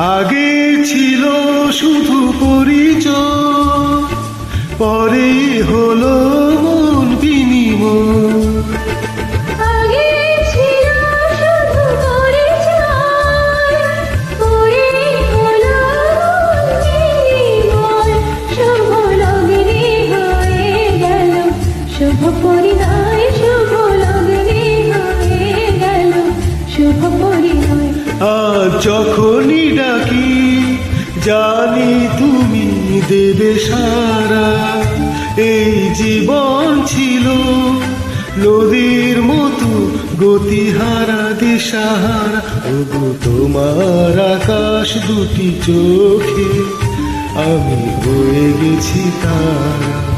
আগে ছিল শুধু পরিচয় পরে হলো মন বিনিময়। শুভ পরিণয় শুভ লগ্নে হয়ে গেল শুভ পরিণয় ডাকি জানি তুমি দেবে সারা। এই জীবন ছিল নদীর মতো গতিহারা দিশাহারা। ওগো, তোমার আকাশ দুটি চোখে আমি হয়ে গেছি তারা।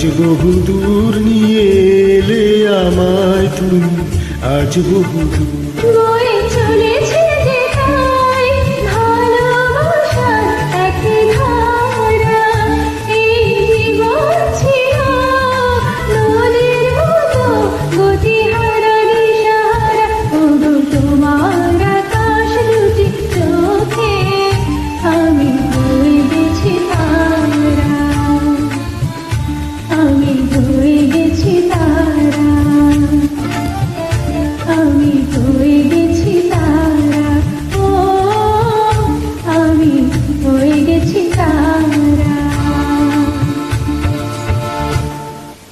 আজ বহু দূর নিয়ে এলে আমায় তুমি আজ বহু দূর।